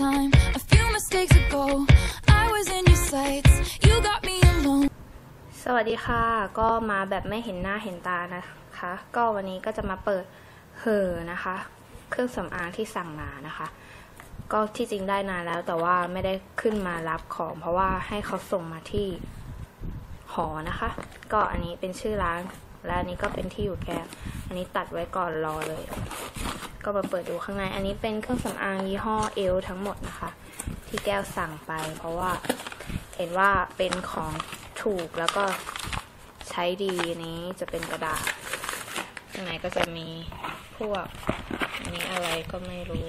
time. A few mistakes ago, I was in your sights. You got me alone. สวัสดีค่ะ ก็มาแบบไม่เห็นหน้าเห็นตานะคะ ก็วันนี้ก็จะมาเปิดเหอนะคะ เครื่องสำอางที่สั่งมานะคะ ก็ที่จริงได้นานแล้วแต่ว่าไม่ได้ขึ้นมารับของ เพราะว่าให้เขาส่งมาที่หอนะคะ ก็อันนี้เป็นชื่อร้านและอันนี้ก็เป็นที่อยู่แกอันนี้ตัดไว้ก่อนรอเลย ก็มาเปิดดูข้างใน อันนี้เป็นเครื่องสำอางยี่ห้อเอลทั้งหมดนะคะ ที่แก้วสั่งไป เพราะว่าเห็นว่าเป็นของถูกแล้วก็ใช้ดีนนี้จะเป็นกระดาษข้างในก็จะมีพวกอันนี้อะไรก็ไม่รู้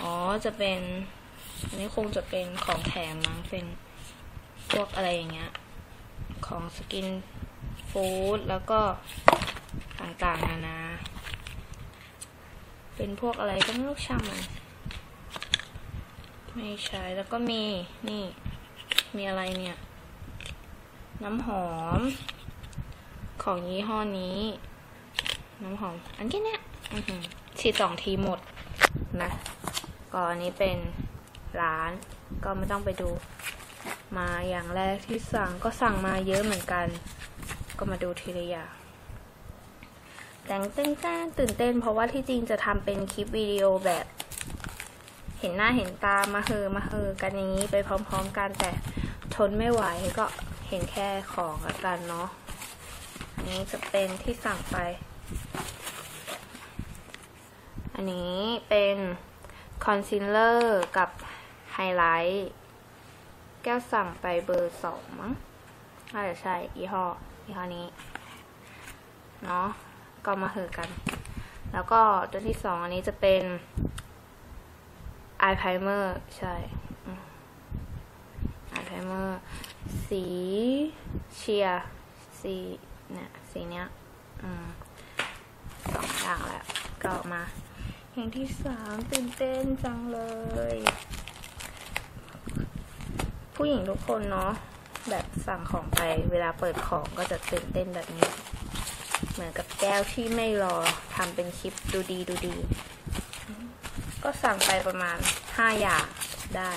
อ๋อจะเป็นอันนี้คงจะเป็นของแถมมั้งเป็นพวกอะไรอย่างเงี้ยของสกินฟู้ดแล้วก็ต่างๆนานา เป็นพวกอะไรก็ไม่รู้ช่างมัน ไม่ใช่แล้วก็มีนี่ มีอะไรเนี่ย น้ำหอม ของยี่ห้อนี้ น้ำหอม อันแค่เนี้ยอื้อหือฉีดสองทีหมดนะก็อันนี้เป็นร้านก็ไม่ต้องไปดู มาอย่างแรกที่สั่งก็สั่งมาเยอะเหมือนกัน ก็มาดูทีละอย่าง แต่งเต้นเต้นตื่นเต้น เพราะว่าที่จริงจะทำเป็นคลิปวิดีโอแบบ เห็นหน้าเห็นตามาเฮอมาเฮอกันอย่างนี้ไปพร้อมๆกันแต่ทนไม่ไหวก็เห็นแค่ของกันเนาะอันนี้จะเป็นที่สั่งไป อันนี้เป็นคอนซีลเลอร์กับไฮไลท์แก้วสั่งไปเบอร์สองมั้งน่าจะใช่ยี่ห้อยี่ห้อนี้ เนาะ ก็มาเหอกัน แล้วก็ตัวที่สองอันนี้จะเป็นอายไพรเมอร์ใช่อายไพรเมอร์สีเชียร์สีเนี่ยสีเนี้ยอืมสองอย่างแล้วก็มาอย่างที่สามตื่นเต้นจังเลย ผู้หญิงทุกคนเนาะแบบสั่งของไปเวลาเปิดของก็จะตื่นเต้นแบบนี้ เหมือนกับแก้วที่ไม่รอทำเป็นคลิปดูดีดูดี ก็สั่งไปประมาณห้าอย่างได้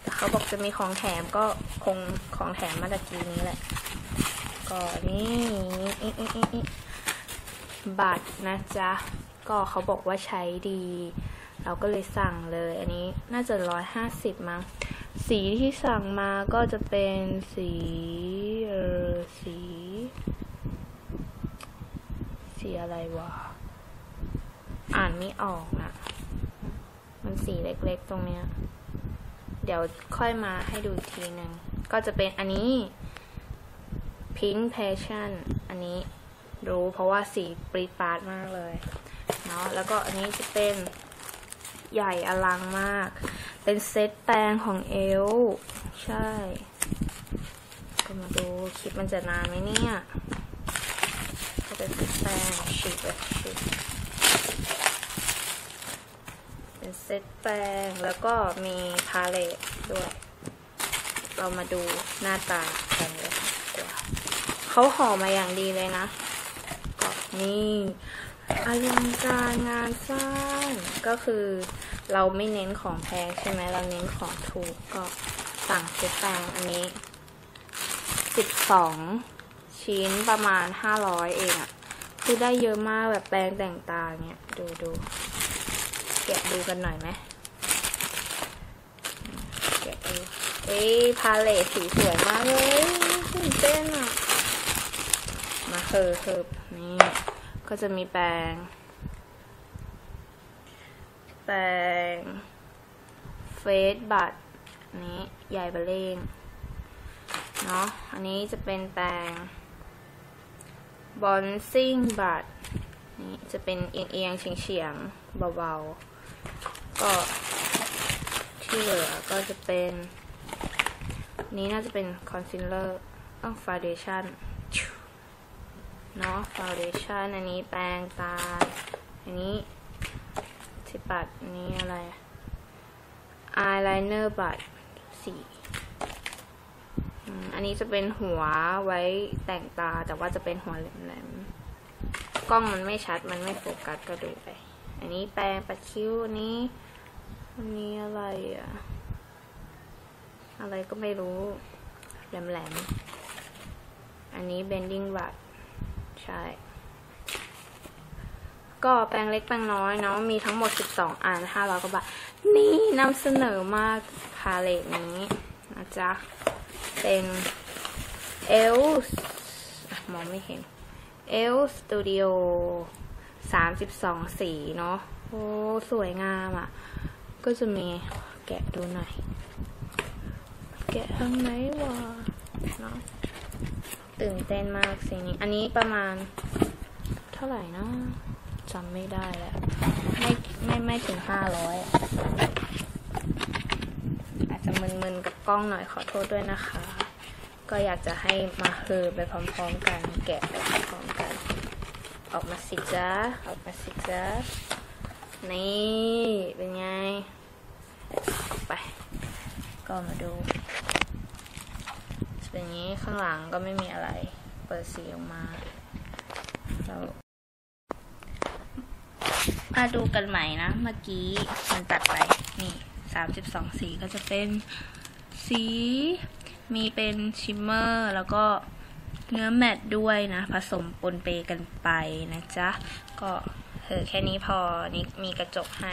แต่เขาบอกจะมีของแถมก็คงของแถมมาตะกี้นี้แหละ ก็นี่อิอิอิอิบัตรนะจ๊ะ ก็เขาบอกว่าใช้ดี เราก็เลยสั่งเลย อันนี้น่าจะร้อยห้าสิบมั้ง สีที่สั่งมาก็จะเป็นสี เออสีสี อะไรวะ อ่านไม่ออกอะมันสีเล็กๆตรงเนี้ย เดี๋ยวค่อยมาให้ดูทีหนึ่ง ก็จะเป็นอันนี้ Pink Passion อันนี้รู้เพราะว่าสีปรีดปาดมากเลยเนาะแล้วก็อันนี้จะเป็นใหญ่อลังมาก เป็นเซตแปรงของเอล ใช่ ก็มาดูคลิปมันจะนานไหมเนี่ย ก็เป็นเซตแปรงฉีกเลยฉีกเป็นเซตแปรงแล้วก็มีพาเลตด้วย เรามาดูหน้าตากันเลยดีกว่าเขาห่อมาอย่างดีเลยนะก็นี่อลังการงานสร้างก็คือเราไม่เน้นของแพงใช่ไหมเราเน้นของถูกก็สั่งเซตแปรงอันนี้สิบสอง ชิ้นประมาณห้าร้อยเองอะคือได้เยอะมากแบบแปรงแต่งตาเนี่ยดูดูแกะดูกันหน่อยไหมแกะดูเอ้ยพาเลทสีสวยมากเลยตื่นเต้นอะมาเฮอเฮอนี่ ก็จะมีแปรงแปรงเฟสบัตอันนี้ใหญ่เบลเลงเนาะ อันนี้จะเป็นแปรง บอนซิ่งบัตนี่จะเป็นเอียงเอียงเฉียงเฉียงเบาๆ ก็ที่เหลือก็จะเป็น นี้น่าจะเป็นคอนซีลเลอร์ต้องฟาวเดชั่นเนาะฟาวเดชั่นอันนี้แปรงตา อันนี้ที่ปัดอันนี้อะไรอายไลเนอร์บัตสี อันนี้จะเป็นหัวไว้แต่งตาแต่ว่าจะเป็นหัวแหลมๆกล้องมันไม่ชัดมันไม่โฟกัสก็ดูไป อันนี้แปรงปัดคิ้วอันนี้อันนี้อะไรอะอะไรก็ไม่รู้แหลมๆอันนี้ bending brush ใช่ ก็แปรงเล็กแปรงน้อยเนาะมีทั้งหมด 12 อัน500กว่าบาท นี่นำเสนอมากพาเลตนี้นะจ๊ะ เป็นเอลมองไม่เห็นเอลสตูดิโอ32สีเนาะโอ้สวยงามอะ่ะ ก็จะมีแกะดูหน่อย แกะทางไหนวะเนาะตื่นเต้นมากสิ่งนี้ อันนี้ประมาณเท่าไหร่นะจำไม่ได้แล้ว ไม่ไม่ไม่ถึงห้าร้อย มึนๆกับกล้องหน่อยขอโทษด้วยนะคะ ก็อยากจะให้มาเฮอไปพร้อมๆกัน แกะไปพร้อมๆกัน ออกมาสิจ้าออกมาสิจ้านี่เป็นไงไป ก็มาดูเป็นอย่างนี้ข้างหลังก็ไม่มีอะไร เปิดสีออกมาแล้วมาดูกันใหม่นะ เมื่อกี้มันตัดไป นี่ สามสิบสองสีก็จะเป็นสี มีเป็นชิมเมอร์ แล้วก็เนื้อแมตด้วยนะ ผสมปนเปกันไปนะจ๊ะ ก็เออแค่นี้พอนี่มีกระจกให้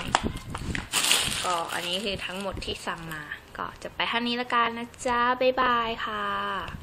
ก็อันนี้คือทั้งหมดที่สั่งมา ก็จะไปเท่านี้ละกันนะจ๊ะ บ๊ายบายค่ะ